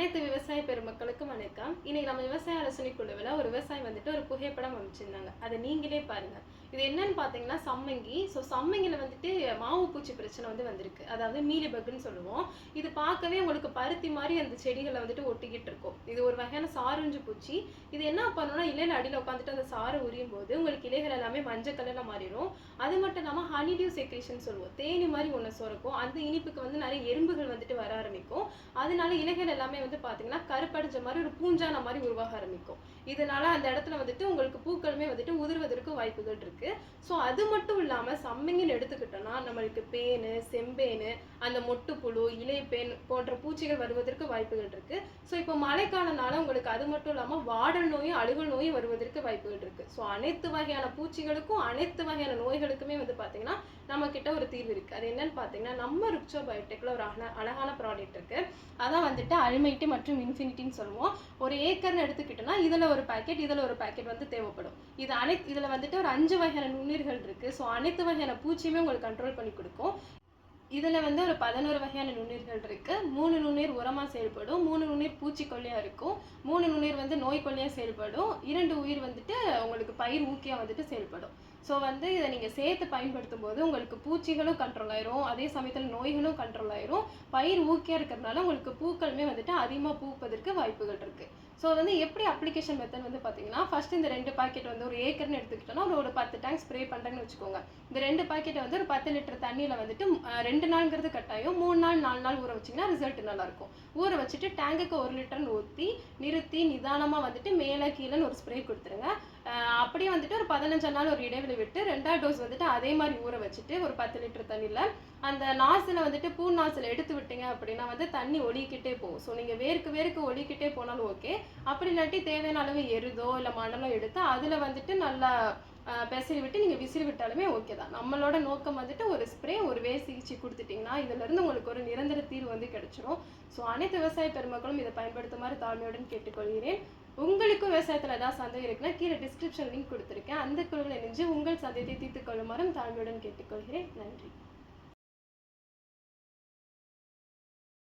அனைத்து விவசாய பெருமக்களுக்கும் வணக்கம். இன்னைக்கு நம்ம விவசாய ஆலோசனை குழுவில் ஒரு விவசாயி வந்துட்டு ஒரு புகைப்படம் அமைச்சிருந்தாங்க அதை நீங்களே பாருங்க. இது என்னன்னு பார்த்தீங்கன்னா சம்மங்கி. ஸோ சம்மங்கியில் வந்துட்டு மாவு பூச்சி பிரச்சனை வந்து வந்திருக்கு. அதாவது மீலிபக்குன்னு சொல்லுவோம். இது பார்க்கவே உங்களுக்கு பருத்தி மாதிரி அந்த செடிகளை வந்துட்டு ஒட்டிக்கிட்டு இருக்கும். இது ஒரு வகையான சாருஞ்சு பூச்சி. இது என்ன பண்ணணும்னா இலையில அடியில் உட்காந்துட்டு அந்த சாறு உரியும் போது உங்களுக்கு இலைகள் எல்லாமே மஞ்சள் கலரில் மாறிடும். அது மட்டும் இல்லாமல் ஹனிடியூ செக்ரேஷன் சொல்லுவோம். தேனி மாதிரி ஒன்று சுரக்கும். அந்த இனிப்புக்கு வந்து நிறைய எறும்புகள் வந்துட்டு வர ஆரம்பிக்கும். அதனால இலைகள் எல்லாமே வந்து பார்த்தீங்கன்னா கருப்படைஞ்ச மாதிரி ஒரு பூஞ்சான மாதிரி உருவாக ஆரம்பிக்கும். இதனால அந்த இடத்துல வந்துட்டு உங்களுக்கு வாய்ப்புகள் இருக்கு ஸோ அது மட்டும் இல்லாமல் சம்மிங்கன்னு எடுத்துக்கிட்டோம்னா நம்மளுக்கு பேனு செம்பேனு அந்த மொட்டுப்புழு இலைப்பேன் போன்ற பூச்சிகள் வருவதற்கு வாய்ப்புகள் இருக்கு ஸோ இப்போ மழைக்காலனால உங்களுக்கு அது மட்டும் இல்லாமல் வாடல் நோயும் அழுகல் நோயும் வருவதற்கு வாய்ப்புகள் இருக்கு ஸோ அனைத்து வகையான பூச்சிகளுக்கும் அனைத்து வகையான நோய்களுக்குமே வந்து பார்த்தீங்கன்னா நம்ம கிட்ட ஒரு தீர்வு இருக்கு. அது என்னன்னு பார்த்தீங்கன்னா நம்ம ருக்ஷோ பயோடெக்ல ஒரு அழகான அழகான ப்ராடக்ட் இருக்கு. அதான் வந்துட்டு அல்மைட்டி மற்றும் இன்ஃபினிட்டின்னு சொல்லுவோம். ஒரு ஏக்கர்னு எடுத்துக்கிட்டோம்னா இதுல ஒரு பாக்கெட் இதுல ஒரு பாக்கெட் வந்து தேவைப்படும். இது அனைத்து இதுல வந்துட்டு ஒரு அஞ்சு வகையான நுண்ணீர்கள் இருக்கு. ஸோ அனைத்து வகையான பூச்சியுமே உங்களுக்கு கண்ட்ரோல் பண்ணி கொடுக்கும். இதில் வந்து ஒரு பதினோரு வகையான நுண்ணீர்கள் இருக்குது மூணு நுண்ணீர் உரமாக செயல்படும் மூணு நுண்ணீர் பூச்சிக்கொல்லியாக இருக்கும் மூணு நுண்ணீர் வந்து நோய்க்கொல்லியாக செயல்படும் இரண்டு உயிர் வந்துட்டு உங்களுக்கு பயிர் ஊக்கியாக வந்துட்டு செயல்படும். ஸோ வந்து இதை நீங்கள் சேர்த்து பயன்படுத்தும் போது உங்களுக்கு பூச்சிகளும் கண்ட்ரோல் ஆயிரும் அதே சமயத்தில் நோய்களும் கண்ட்ரோல் ஆயிரும். பயிர் ஊக்கியாக இருக்கிறதுனால உங்களுக்கு பூக்களுமே வந்துட்டு அதிகமாக பூப்பதற்கு வாய்ப்புகள் இருக்குது ஸோ வந்து எப்படி அப்ளிகேஷன் மெத்தட் வந்து பார்த்தீங்கன்னா ஃபஸ்ட் இந்த ரெண்டு பாக்கெட் வந்து ஒரு ஏக்கர்னு எடுத்துக்கிட்டோம்னா ஒரு ஒரு பத்து டேங்க் ஸ்ப்ரே பண்ணுறேன்னு வச்சுக்கோங்க. இந்த ரெண்டு பாக்கெட்டை வந்து ஒரு பத்து லிட்டர் தண்ணியில் வந்துட்டு ரெண்டு நாள்ங்கிறது கட்டாயம். மூணு நாள் நாலு நாள் ஊற வச்சிங்கன்னா ரிசல்ட் நல்லாயிருக்கும். ஊற வச்சுட்டு டேங்குக்கு ஒரு லிட்டர்னு ஊற்றி நிறுத்தி நிதானமாக வந்துட்டு மேலே கீழேன்னு ஒரு ஸ்ப்ரே கொடுத்துருங்க. அப்படியே வந்துட்டு ஒரு பதினஞ்சு நாள் ஒரு இடைவெளி விட்டு ரெண்டாவது டோஸ் வந்துட்டு அதே மாதிரி ஊற வச்சுட்டு ஒரு பத்து லிட்டர் தண்ணியில் அந்த நாசில் வந்துட்டு பூ நாசில் எடுத்து விட்டீங்க அப்படின்னா வந்து தண்ணி ஒலிக்கிட்டே போகும். ஸோ நீங்கள் வேர்க்கு வேர்க்கு ஒலிக்கிட்டே போனாலும் ஓகே அப்படி இல்லாட்டி தேவையான அளவு எருதோ இல்லை மணலோ எடுத்து அதில் வந்துட்டு நல்லா பெசரி விட்டு நீங்கள் விசிறி விட்டாலுமே ஓகே தான். நம்மளோட நோக்கம் வந்துட்டு ஒரு ஸ்ப்ரே ஒரு வே சிகிச்சை கொடுத்துட்டிங்கன்னா இதிலிருந்து உங்களுக்கு ஒரு நிரந்தர தீர்வு வந்து கிடைச்சிரும். ஸோ அனைத்து விவசாய பெருமக்களும் இதை பயன்படுத்துமாறு தாழ்மையுடன் கேட்டுக்கொள்கிறேன். உங்களுக்கும் விவசாயத்தில் ஏதாவது சந்தேகம் இருக்குன்னா கீழே டிஸ்கிரிப்ஷன் லிங்க் கொடுத்துருக்கேன். அந்த குழுவில் இணைஞ்சு உங்கள் சந்தேகத்தை தீர்த்துக் கொள்ளுமாறும் தாழ்மையுடன் கேட்டுக்கொள்கிறேன். நன்றி.